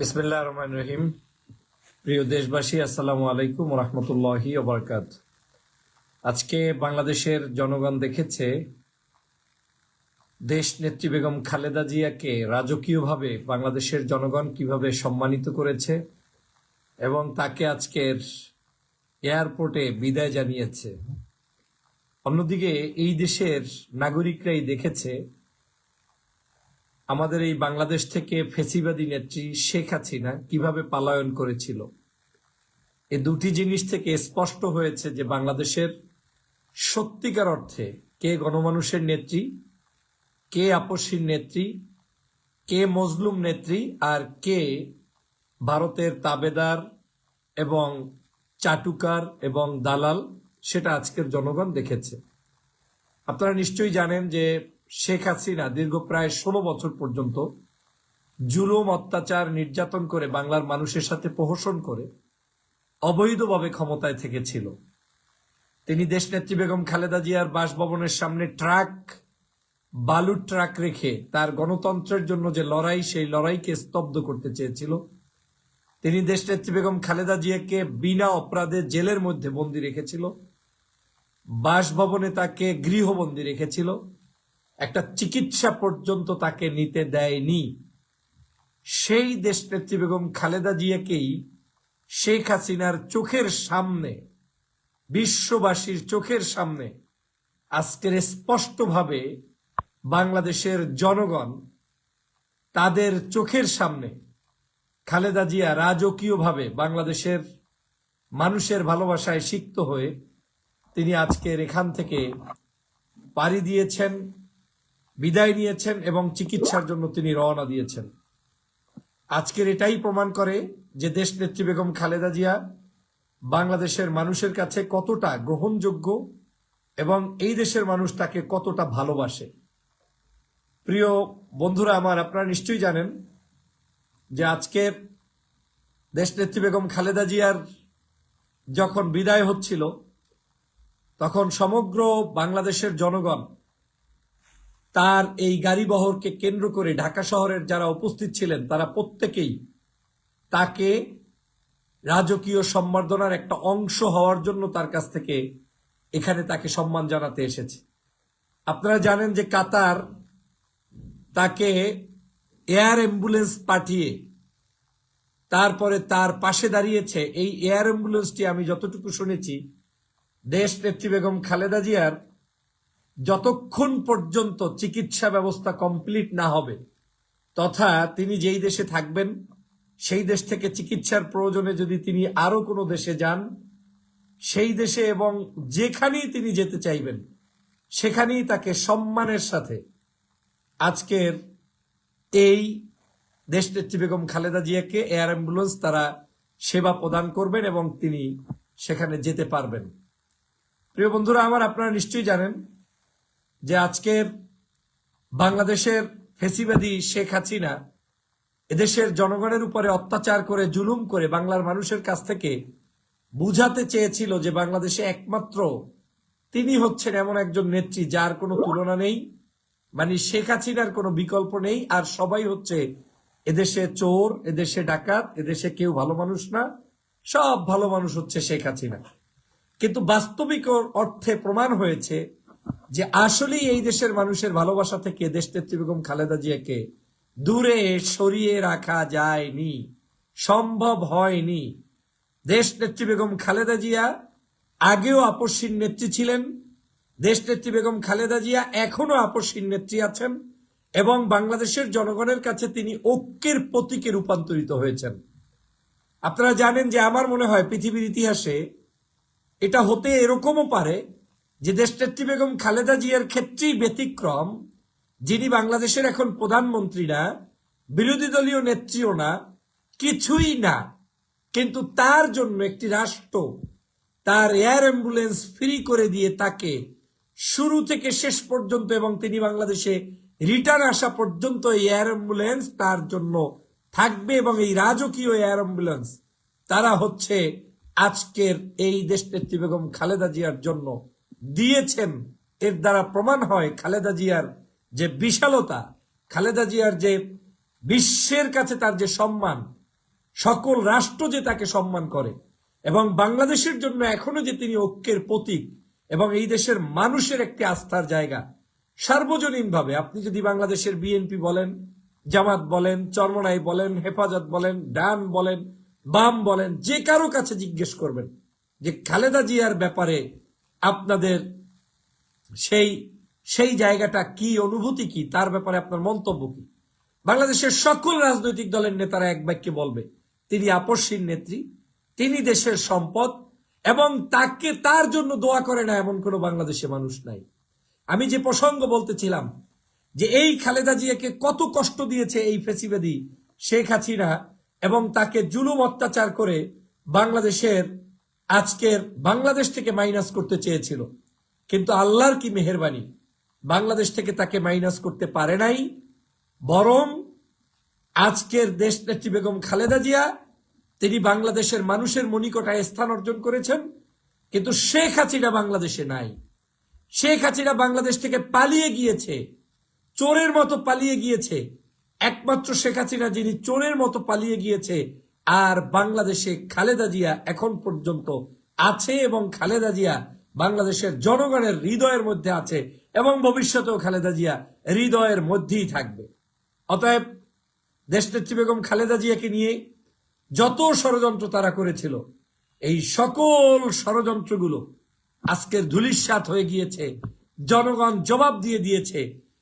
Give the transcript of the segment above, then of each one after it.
বিসমিল্লাহ রহমান রহিম। প্রিয় দেশবাসী, আসসালামু আলাইকুম রহমতুল্লাহি ওবরকাত আজকে বাংলাদেশের জনগণ দেখেছে, দেশ নেত্রী বেগম খালেদা জিয়াকে রাজকীয়ভাবে বাংলাদেশের জনগণ কীভাবে সম্মানিত করেছে এবং তাকে আজকের এয়ারপোর্টে বিদায় জানিয়েছে। অন্যদিকে এই দেশের নাগরিকরাই দেখেছে আমাদের এই বাংলাদেশ থেকে ফেসিবাদী নেত্রী শেখ হাসিনা কীভাবে পালায়ন করেছিল? এ দুটি জিনিস থেকে স্পষ্ট হয়েছে যে বাংলাদেশের সত্যিকার অর্থে কে গণমানুষের নেত্রী, কে আপসীর নেত্রী, কে মজলুম নেত্রী, আর কে ভারতের তাবেদার এবং চাটুকার এবং দালাল, সেটা আজকের জনগণ দেখেছে। আপনারা নিশ্চয়ই জানেন যে শেখ হাসিনা দীর্ঘ প্রায় ষোলো বছর পর্যন্ত জুলুম, অত্যাচার, নির্যাতন করে বাংলার মানুষের সাথে প্রহসন করে অবৈধভাবে ক্ষমতায় থেকেছিল। তিনি দেশনেত্রী বেগম খালেদা জিয়ার বাসভবনের সামনে ট্রাক, বালুর ট্রাক রেখে তার গণতন্ত্রের জন্য যে লড়াই, সেই লড়াইকে স্তব্ধ করতে চেয়েছিল। তিনি দেশনেত্রী বেগম খালেদা জিয়াকে বিনা অপরাধে জেলের মধ্যে বন্দী রেখেছিল। বাসভবনে তাকে গৃহবন্দী রেখেছিল। একটা চিকিৎসা পর্যন্ত তাকে নিতে দেয়নি। সেই দেশনেত্রী বেগম খালেদা জিয়াকেই শেখ হাসিনার চোখের সামনে, বিশ্ববাসীর চোখের সামনে আজকের স্পষ্টভাবে বাংলাদেশের জনগণ তাদের চোখের সামনে খালেদা জিয়া রাজকীয়ভাবে বাংলাদেশের মানুষের ভালোবাসায় সিক্ত হয়ে তিনি আজকের এখান থেকে পাড়ি দিয়েছেন। বিদায় নিয়েছেন এবং চিকিৎসার জন্য তিনি রওনা দিয়েছেন। আজকের এটাই প্রমাণ করে যে দেশ নেত্রী বেগম খালেদা জিয়া বাংলাদেশের মানুষের কাছে কতটা গ্রহণযোগ্য এবং এই দেশের মানুষ তাকে কতটা ভালোবাসে। প্রিয় বন্ধুরা, আমার আপনারা নিশ্চয়ই জানেন যে আজকের দেশ নেত্রী বেগম খালেদা জিয়ার যখন বিদায় হচ্ছিল, তখন সমগ্র বাংলাদেশের জনগণ তার এই গাড়িবহরকে কেন্দ্র করে ঢাকা শহরের যারা উপস্থিত ছিলেন, তারা প্রত্যেকেই তাকে রাজকীয় সম্বর্ধনার একটা অংশ হওয়ার জন্য তার কাছ থেকে এখানে তাকে সম্মান জানাতে এসেছে। আপনারা জানেন যে কাতার তাকে এয়ার অ্যাম্বুলেন্স পাঠিয়ে তারপরে তার পাশে দাঁড়িয়েছে। এই এয়ার অ্যাম্বুলেন্সটি আমি যতটুকু শুনেছি, দেশ নেত্রী বেগম খালেদা জিয়ার যতক্ষণ পর্যন্ত চিকিৎসা ব্যবস্থা কমপ্লিট না হবে, তথা তিনি যেই দেশে থাকবেন, সেই দেশ থেকে চিকিৎসার প্রয়োজনে যদি তিনি আরও কোনো দেশে যান, সেই দেশে এবং যেখানেই তিনি যেতে চাইবেন, সেখানেই তাকে সম্মানের সাথে আজকের এই দেশ নেত্রী বেগম খালেদা জিয়াকে এয়ার অ্যাম্বুলেন্স তারা সেবা প্রদান করবেন এবং তিনি সেখানে যেতে পারবেন। প্রিয় বন্ধুরা, আমার আপনারা নিশ্চয়ই জানেন যে আজকের বাংলাদেশের ফেসিবাদী শেখ হাসিনা এদেশের জনগণের উপরে অত্যাচার করে, জুলুম করে বাংলার মানুষের কাছ থেকে বুঝাতে চেয়েছিল যে বাংলাদেশে একমাত্র তিনি হচ্ছেন এমন একজন নেত্রী যার কোনো তুলনা নেই মানে শেখ হাসিনার কোনো বিকল্প নেই, আর সবাই হচ্ছে এদেশে চোর, এদেশে ডাকাত, এদেশে কেউ ভালো মানুষ না, সব ভালো মানুষ হচ্ছে শেখ হাসিনা। কিন্তু বাস্তবিক অর্থে প্রমাণ হয়েছে যে আসলেই এই দেশের মানুষের ভালোবাসা থেকে দেশ নেত্রী বেগম খালেদা জিয়াকে দূরে সরিয়ে রাখা যায়নি, সম্ভব হয়নি। দেশ নেত্রী বেগম খালেদা জিয়া আগেও আপসীর নেত্রী ছিলেন। দেশ নেত্রী বেগম খালেদা জিয়া এখনও আপসীর নেত্রী আছেন এবং বাংলাদেশের জনগণের কাছে তিনি ঐক্যের প্রতীকে রূপান্তরিত হয়েছেন। আপনারা জানেন যে আমার মনে হয় পৃথিবীর ইতিহাসে এটা হতে এরকমও পারে যে দেশনেত্রী বেগম খালেদা জিয়ার ক্ষেত্রেই ব্যতিক্রম, যিনি বাংলাদেশের এখন প্রধানমন্ত্রী না বিরোধী দলীয় নেত্রীও না, কিছুই না, কিন্তু তার জন্য একটি রাষ্ট্র, তার এয়ার অ্যাম্বুলেন্স ফ্রি করে দিয়ে তাকে শুরু থেকে শেষ পর্যন্ত এবং তিনি বাংলাদেশে রিটার্ন আসা পর্যন্ত এই এয়ার অ্যাম্বুলেন্স তার জন্য থাকবে এবং এই রাজকীয় এয়ার অ্যাম্বুলেন্স তারা হচ্ছে আজকের এই দেশনেত্রী বেগম খালেদা জিয়ার জন্য দিয়েছেন, এর দ্বারা প্রমাণ হয় খালেদা জিয়ার যে বিশালতা, খালেদা জিয়ার যে বিশ্বের কাছে তার যে সম্মান, সকল রাষ্ট্র যে তাকে সম্মান করে, এবং বাংলাদেশের জন্য এখনও যে তিনি ঐক্যের প্রতীক, এবং এই দেশের মানুষের একটি আস্থার জায়গা, সার্বজনীনভাবে। আপনি যদি বাংলাদেশের বিএনপি বলেন, জামাত বলেন, চরমনাই বলেন, হেফাজত বলেন, ডান বলেন, বাম বলেন, যে কারও কাছে জিজ্ঞেস করবেন যে খালেদা জিয়ার ব্যাপারে আপনাদের সেই সেই জায়গাটা কি, অনুভূতি কি, তার ব্যাপারে আপনার মন্তব্য কি? বাংলাদেশের সকল রাজনৈতিক দলের নেতারা এক বাক্যে বলবে, তিনি আপসীর নেত্রী, তিনি দেশের সম্পদ, এবং তাকে তার জন্য দোয়া করে না এমন কোনো বাংলাদেশে মানুষ নাই। আমি যে প্রসঙ্গ বলতেছিলাম, যে এই খালেদা জিয়াকে কত কষ্ট দিয়েছে এই ফেসিবাদী শেখ হাসিনা, এবং তাকে জুলুম অত্যাচার করে বাংলাদেশের আজকের বাংলাদেশ থেকে মাইনাস করতে চেয়েছিল। কিন্তু আল্লাহর কি মেহরবানি? বাংলাদেশ থেকে তাকে মাইনাস করতে পারে নাই, বরং আজকের দেশ নেত্রী বেগম খালেদা জিয়া, তিনি বাংলাদেশের মানুষের মনিকটায় স্থান অর্জন করেছেন, কিন্তু শেখ হাসিনা বাংলাদেশে নাই। শেখ হাসিনা বাংলাদেশ থেকে পালিয়ে গিয়েছে, চোরের মতো পালিয়ে গিয়েছে, একমাত্র শেখ হাসিনা যিনি চোরের মতো পালিয়ে গিয়েছে আর বাংলাদেশে খালেদা জিয়া এখন পর্যন্ত আছে এবং খালেদা জিয়া বাংলাদেশের জনগণের হৃদয়ের মধ্যে আছে এবং ভবিষ্যতেও খালেদা জিয়া হৃদয়ের মধ্যেই থাকবে। অতএব দেশনেত্রী বেগম খালেদা জিয়াকে নিয়ে যত ষড়যন্ত্র তারা করেছিল, এই সকল ষড়যন্ত্রগুলো আজকের ধুলিস্বাত হয়ে গিয়েছে, জনগণ জবাব দিয়ে দিয়েছে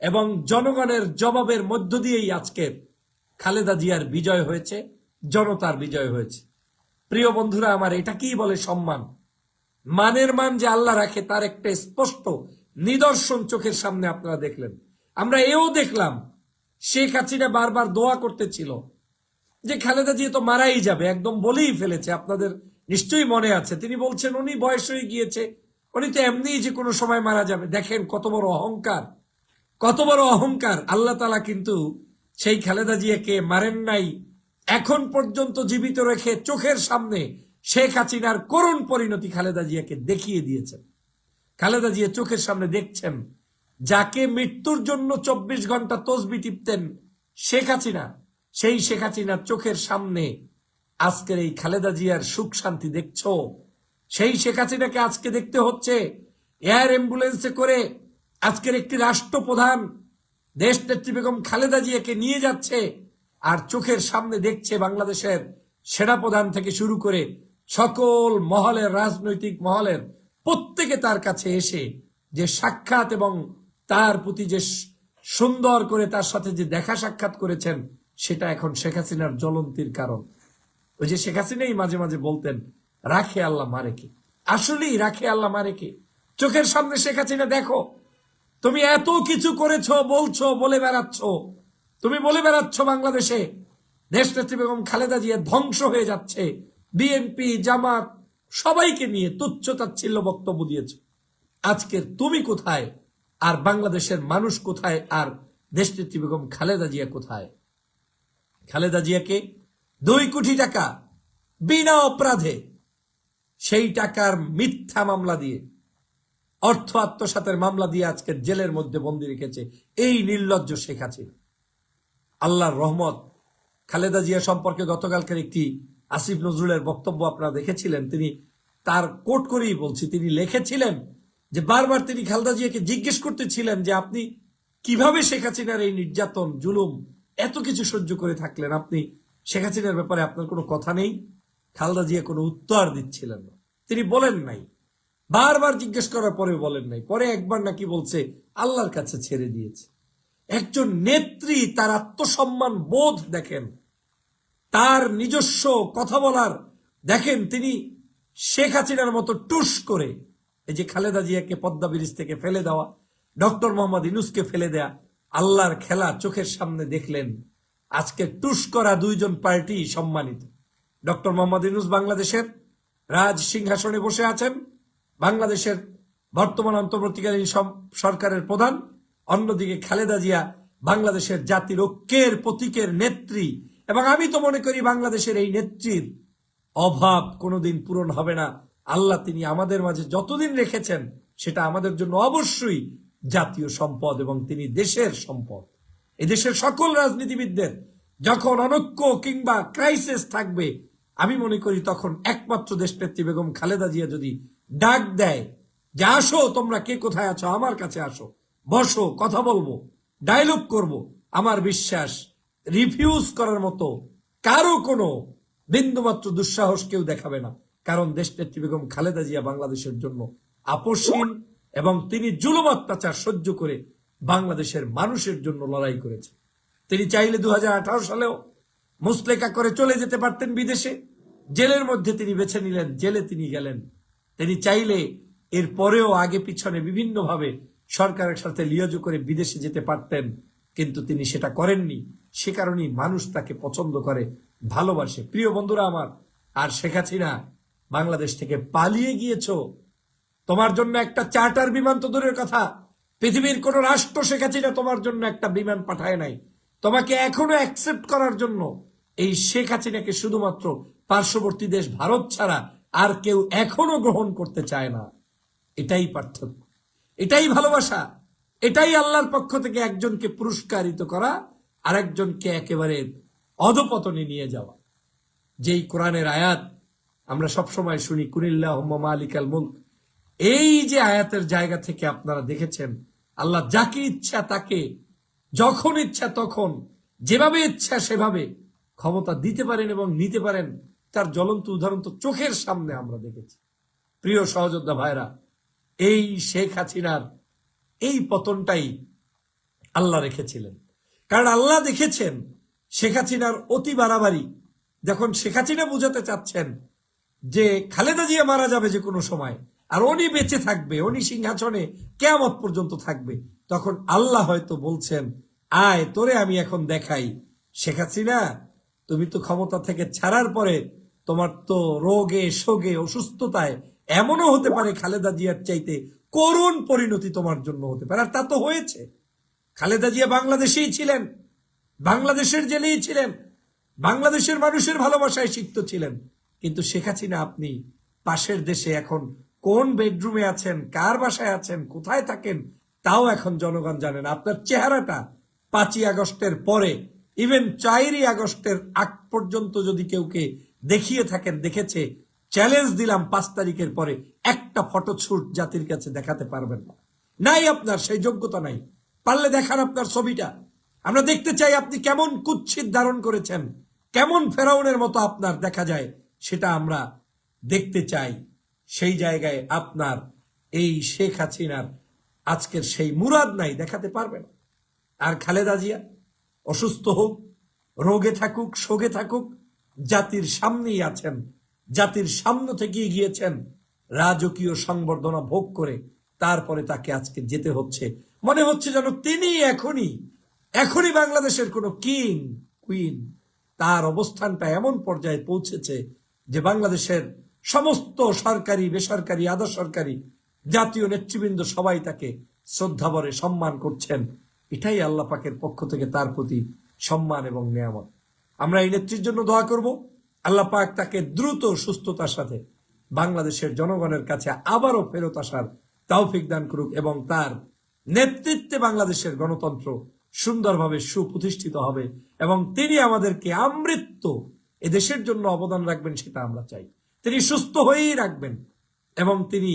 এবং জনগণের জবাবের মধ্য দিয়েই আজকের খালেদা জিয়ার বিজয় হয়েছে। জনতার বিজয় হয়েছে। প্রিয় বন্ধুরা, আমার এটা কি বলে সম্মান। মানের মান যে আল্লাহ রাখে, তার একটা স্পষ্ট নিদর্শন চোখের সামনে আপনারা দেখলেন। আমরা এও দেখলাম, শেখ হাসিনা বারবার দোয়া করতেছিল যে খালেদা জিয়া তো মারাই যাবে, একদম বলেই ফেলেছে। আপনাদের নিশ্চয়ই মনে আছে, তিনি বলছেন, উনি বয়স হয়ে গিয়েছে, উনি তো এমনিই যে কোনো সময় মারা যাবে। দেখেন কত বড় অহংকার, কত বড় অহংকার। আল্লাহ তালা কিন্তু সেই খালেদা জিয়াকে মারেন নাই এখন পর্যন্ত জীবিত রেখে চোখের সামনে শেখ হাসিনার করুণ পরিণতি খালেদা জিয়াকে দেখিয়ে দিয়েছেন। খালেদা জিয়া চোখের সামনে দেখছেন, যাকে মৃত্যুর জন্য চব্বিশ ঘণ্টা তসবি টিপতেন শেখ হাসিনা, সেই শেখ হাসিনার চোখের সামনে আজকের এই খালেদা জিয়ার সুখ শান্তি দেখছ? সেই শেখ হাসিনাকে আজকে দেখতে হচ্ছে এয়ার অ্যাম্বুলেন্সে করে আজকের একটি রাষ্ট্রপ্রধান দেশ নেত্রী বেগম খালেদা জিয়াকে নিয়ে যাচ্ছে আর চোখের সামনে দেখছে বাংলাদেশের সেনাপ্রধান থেকে শুরু করে সকল মহলের রাজনৈতিক মহলের প্রত্যেকে তার কাছে এসে যে সাক্ষাৎ এবং তার প্রতি যে সুন্দর করে তার সাথে যে দেখা সাক্ষাৎ করেছেন, সেটা এখন শেখ হাসিনার জ্বলন্তির কারণ। ওই যে শেখ হাসিনাই মাঝে মাঝে বলতেন, রাখে আল্লাহ মারে মারেকে আসলেই রাখে আল্লাহ মারেকে চোখের সামনে শেখ হাসিনা, দেখো, তুমি এত কিছু করেছ, বলছো, বলে বেড়াচ্ছ তুমি বলে বেড়াচ্ছ বাংলাদেশে। দেশ নেত্রী বেগম খালেদা জিয়া ধ্বংস হয়ে যাচ্ছে। বিএনপি জামাত, সবাইকে নিয়ে তুচ্ছ তাচ্ছিল্য বক্তব্য দিয়েছ। আজকের তুমি কোথায়? আর বাংলাদেশের মানুষ কোথায়? আর দেশ নেত্রী বেগম খালেদা জিয়া কোথায়? খালেদা জিয়াকে দুই কোটি টাকা বিনা অপরাধে সেই টাকার মিথ্যা মামলা দিয়ে, অর্থ আত্মসাতের মামলা দিয়ে আজকে জেলের মধ্যে বন্দি রেখেছে এই নির্লজ্জ শেখ হাসিনা। আল্লাহর রহমত। খালেদা জিয়া সম্পর্কে গতকালকের একটি আসিফ নজরুলের বক্তব্য আপনারা দেখেছিলেন। তিনি তার কোট করেই বলছি, তিনি লিখেছিলেন যে বারবার তিনি খালেদা জিয়াকে জিজ্ঞেস করতেছিলেন যে আপনি কীভাবে শেখ হাসিনার এই নির্যাতন, জুলুম এত কিছু সহ্য করে থাকলেন? আপনি শেখ হাসিনার ব্যাপারে আপনার কোনো কথা নেই? খালেদা জিয়া কোনো উত্তর দিচ্ছিলেন না। তিনি বলেন নাই। বারবার জিজ্ঞেস করার পরে বলেন নাই। পরে একবার নাকি বলছে, আল্লাহর কাছে ছেড়ে দিয়েছে। একজন নেত্রী তার আত্মসম্মান বোধ দেখেন, তার নিজস্ব কথা বলার দেখেন, তিনি শেখ হাসিনার মতো টুস করে, এই যে খালেদা জিয়াকে পদ্মা ব্রিজ থেকে ফেলে দেওয়া, ডক্টর মোহাম্মদ ইনুসকে ফেলে দেয়া, আল্লাহর খেলা চোখের সামনে দেখলেন, আজকে টুস করা দুইজন পার্টি সম্মানিত। ডক্টর মোহাম্মদ ইনুস বাংলাদেশের রাজ সিংহাসনে বসে আছেন, বাংলাদেশের বর্তমান অন্তর্বর্তীকালীন সরকারের প্রধান অন্যদিকে খালেদা জিয়া বাংলাদেশের জাতির ঐক্যের প্রতীকের নেত্রী। এবং আমি তো মনে করি বাংলাদেশের এই নেত্রীর অভাব কোনোদিন পূরণ হবে না। আল্লাহ তিনি আমাদের মাঝে যতদিন রেখেছেন, সেটা আমাদের জন্য অবশ্যই জাতীয় সম্পদ এবং তিনি দেশের সম্পদ। এই দেশের সকল রাজনীতিবিদদের যখন অনৈক্য কিংবা ক্রাইসিস থাকবে, আমি মনে করি তখন একমাত্র দেশনেত্রী বেগম খালেদা জিয়া যদি ডাক দেয় যে, আসো, তোমরা কে কোথায় আছো? আমার কাছে আসো। বসো, কথা বলব ডায়লগ করব। আমার বিশ্বাস রিফিউজ করার মতো কারও কোনো বিন্দুমাত্র দুঃসাহস কেউ দেখাবে না। কারণ দেশনেত্রী বেগম খালেদা জিয়া বাংলাদেশের জন্য আপোষহীন এবং তিনি জুলুম অত্যাচার সহ্য করে বাংলাদেশের মানুষের জন্য লড়াই করেছে তিনি চাইলে দু হাজার আঠারো সালেও মুসলেকা করে চলে যেতে পারতেন বিদেশে। জেলের মধ্যে তিনি বেছে নিলেন, জেলে তিনি গেলেন। তিনি চাইলে এর পরেও আগে পিছনে বিভিন্নভাবে সরকারের সাথে লিয়াজু করে বিদেশে যেতে পারতেন, কিন্তু তিনি সেটা করেননি। সে কারণেই মানুষ তাকে পছন্দ করে, ভালোবাসে। প্রিয় বন্ধুরা আমার, আর শেখ হাসিনা, বাংলাদেশ থেকে পালিয়ে গিয়েছো। তোমার জন্য একটা চার্টার বিমান তো দূরের কথা। পৃথিবীর কোন রাষ্ট্র শেখ হাসিনা তোমার জন্য একটা বিমান পাঠায় নাই। তোমাকে এখনও অ্যাকসেপ্ট করার জন্য এই শেখ হাসিনাকে শুধুমাত্র পার্শ্ববর্তী দেশ ভারত ছাড়া আর কেউ এখনও গ্রহণ করতে চায় না। এটাই পার্থক্য। এটাই ভালোবাসা। এটাই আল্লাহর পক্ষ থেকে একজনকে পুরস্কারিত করা আর একজনকে একেবারে অধপতনে নিয়ে যাওয়া। যেই কোরআনের আয়াত আমরা সবসময় শুনি কুনিল্লাহ মালিক আল মুলক। এই যে আয়াতের জায়গা থেকে আপনারা দেখেছেন, আল্লাহ যাকে ইচ্ছা তাকে, যখন ইচ্ছা তখন, যেভাবে ইচ্ছা সেভাবে ক্ষমতা দিতে পারেন এবং নিতে পারেন, তার জ্বলন্ত উদাহরণ তো চোখের সামনে আমরা দেখেছি। প্রিয় সহযোদ্ধা ভাইরা এই শেখ হাসিনার এই পতনটাই আল্লাহ রেখেছিলেন। কারণ আল্লাহ দেখেছেন শেখ হাসিনার অতি বাড়াবাড়ি। যখন শেখ হাসিনা বুঝাতে চাচ্ছেন যে খালেদা জিয়া মারা যাবে যে কোনো সময়, আর উনি বেঁচে থাকবে, উনি সিংহাসনে কেয়ামত পর্যন্ত থাকবে, তখন আল্লাহ হয়তো বলছেন, আয়, তোরে আমি এখন দেখাই। শেখ হাসিনা, তুমি তো ক্ষমতা থেকে ছাড়ার পরে তোমার তো রোগে, শোগে, অসুস্থতায় এমনও হতে পারে খালেদা জিয়ার চাইতে করুণ পরিণতি তোমার জন্য হতে পারে। আর তা তো হয়েছে। খালেদা জিয়া বাংলাদেশেই ছিলেন, বাংলাদেশের জেলেই ছিলেন, বাংলাদেশের মানুষের ভালোবাসায় সিক্ত ছিলেন। কিন্তু শেখ হাসিনা, আপনি পাশের দেশে এখন কোন বেডরুমে আছেন, কার বাসায় আছেন, কোথায় থাকেন, তাও এখন জনগণ জানেন আপনার চেহারাটা পাঁচই আগস্টের পরে ইভেন চারই আগস্টের আগ পর্যন্ত যদি কেউকে দেখিয়ে থাকেন, দেখেছে চ্যালেঞ্জ দিলাম পাঁচ তারিখের পরে। একটা ফটোশ্যুট জাতির কাছে দেখাতে পারবেন না। নাই আপনার, সেই যোগ্যতা নাই। পারলে দেখান আপনার ছবিটা। আমরা দেখতে চাই আপনি কেমন কুচ্ছিত ধারণ করেছেন। কেমন ফেরাউনের মতো আপনার দেখা যায়, সেটা আমরা দেখতে চাই। সেই জায়গায় আপনার এই শেখ হাসিনার আজকের সেই মুরাদ নাই, দেখাতে পারবেন। আর খালেদা জিয়া, অসুস্থ হোক, রোগে থাকুক শোগে থাকুক, জাতির সামনেই আছেন। জাতির সামনে থেকে গিয়েছেন রাজকীয় সংবর্ধনা ভোগ করে তারপরে তাকে আজকে যেতে হচ্ছে। মনে হচ্ছে যেন তিনি এখনই এখনই বাংলাদেশের কোনো কিং, কুইন, তার অবস্থানটা এমন পর্যায়ে পৌঁছেছে যে বাংলাদেশের সমস্ত সরকারি, বেসরকারি আধা সরকারি জাতীয় নেতৃবৃন্দ সবাই তাকে শ্রদ্ধাভরে সম্মান করছেন। এটাই আল্লাহ পাকের পক্ষ থেকে তার প্রতি সম্মান এবং নিয়ামত। আমরা এই নেত্রীর জন্য দোয়া করব। আল্লাহ পাক তাকে দ্রুত সুস্থতার সাথে বাংলাদেশের জনগণের কাছে আবারও ফেরত আসার তৌফিক দান করুক এবং তার নেতৃত্বে বাংলাদেশের গণতন্ত্র সুন্দরভাবে সুপ্রতিষ্ঠিত হবে এবং তিনি আমাদেরকে আমৃত্য এ দেশের জন্য অবদান রাখবেন সেটা আমরা চাই। তিনি সুস্থ হয়েই রাখবেন এবং তিনি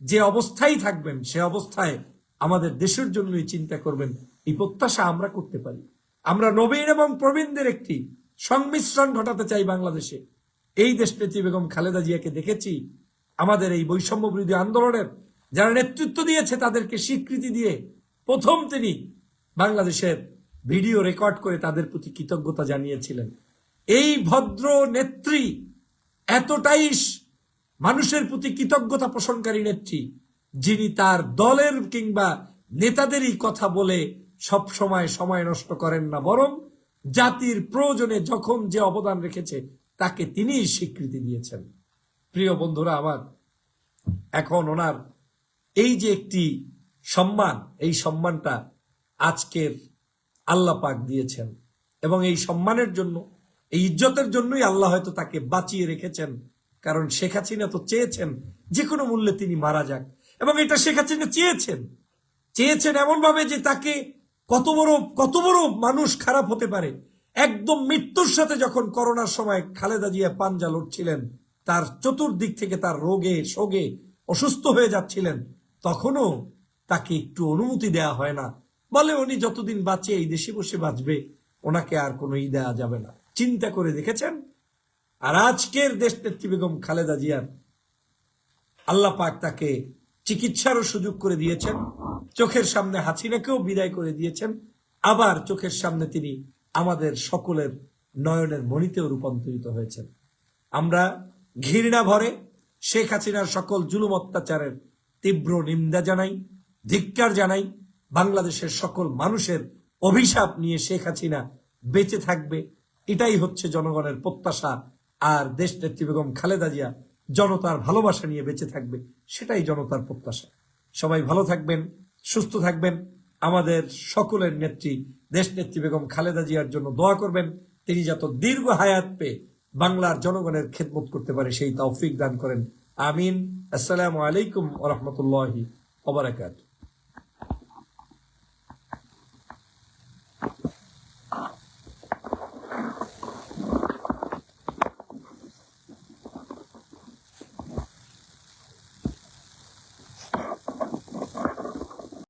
যে অবস্থায় থাকবেন, সে অবস্থায় আমাদের দেশের জন্যই চিন্তা করবেন। এই প্রত্যাশা আমরা করতে পারি। আমরা নবীন এবং প্রবীণদের একটি সংমিশ্রণ ঘটাতে চাই বাংলাদেশে। এই দেশনেত্রী বেগম খালেদা জিয়াকে দেখেছি। আমাদের এই বৈষম্য বিরোধী আন্দোলনের যারা নেতৃত্ব দিয়েছে, তাদেরকে স্বীকৃতি দিয়ে প্রথম তিনি বাংলাদেশের ভিডিও রেকর্ড করে তাদের প্রতি কৃতজ্ঞতা জানিয়েছিলেন। এই ভদ্র নেত্রী এতটাই মানুষের প্রতি কৃতজ্ঞতা পোষণকারী নেত্রী, যিনি তার দলের কিংবা নেতাদেরই কথা বলে সব সময় সময় নষ্ট করেন না, বরং জাতির প্রয়োজনে যখন যে অবদান রেখেছে, তাকে তিনিই স্বীকৃতি দিয়েছেন। প্রিয় বন্ধুরা, আমার এখন ওনার এই যে একটি সম্মান, এই সম্মানটা আজকের আল্লাহ পাক দিয়েছেন এবং এই সম্মানের জন্য, এই ইজ্জতের জন্যই আল্লাহ হয়তো তাকে বাঁচিয়ে রেখেছেন, কারণ শেখ হাসিনা তো চেয়েছেন যে কোনো মূল্যে তিনি মারা যাক। এবং এটা শেখ হাসিনা চেয়েছেন। চেয়েছেন এমন ভাবে যে তাকে কত বড় কত বড় মানুষ খারাপ হতে পারে। একদম মৃত্যুর সাথে যখন করোনার সময় খালেদা জিয়া পাঞ্জা লড়ছিলেন, তার চতুর্দিক থেকে তার রোগে শোগে অসুস্থ হয়ে যাচ্ছিলেন, তখনও তাকে একটু অনুমতি দেয়া হয় না। বলে উনি যতদিন বাঁচে, এই দেশে বসে বাঁচবে, ওনাকে আর কোনো ই দেওয়া যাবে না। চিন্তা করে দেখেছেন? আর আজকের দেশ নেত্রী বেগম খালেদা জিয়ার আল্লাহ পাক তাকে চিকিৎসারও সুযোগ করে দিয়েছেন। চোখের সামনে হাসিনাকেও বিদায় করে দিয়েছেন। আবার চোখের সামনে তিনি আমাদের সকলের নয়নের মণিতেও রূপান্তরিত হয়েছেন। আমরা ঘৃণা ভরে শেখ হাসিনার সকল জুলুম অত্যাচারের তীব্র নিন্দা জানাই, ধিক্কার জানাই, বাংলাদেশের সকল মানুষের অভিশাপ নিয়ে শেখ হাসিনা বেঁচে থাকবে। এটাই হচ্ছে জনগণের প্রত্যাশা। আর দেশ নেত্রী বেগম খালেদা জিয়া জনতার ভালোবাসা নিয়ে বেঁচে থাকবে, সেটাই জনতার প্রত্যাশা। সবাই ভালো থাকবেন, সুস্থ থাকবেন। আমাদের সকলের নেত্রী, দেশ নেত্রী বেগম খালেদা জিয়ার জন্য দোয়া করবেন। তিনি যত দীর্ঘ হায়াত পেয়ে বাংলার জনগণের খেদমত করতে পারে, সেই তৌফিক দান করেন। আমিন। আসসালামু আলাইকুম ওরহমতুল্লাহি ওবরাকাত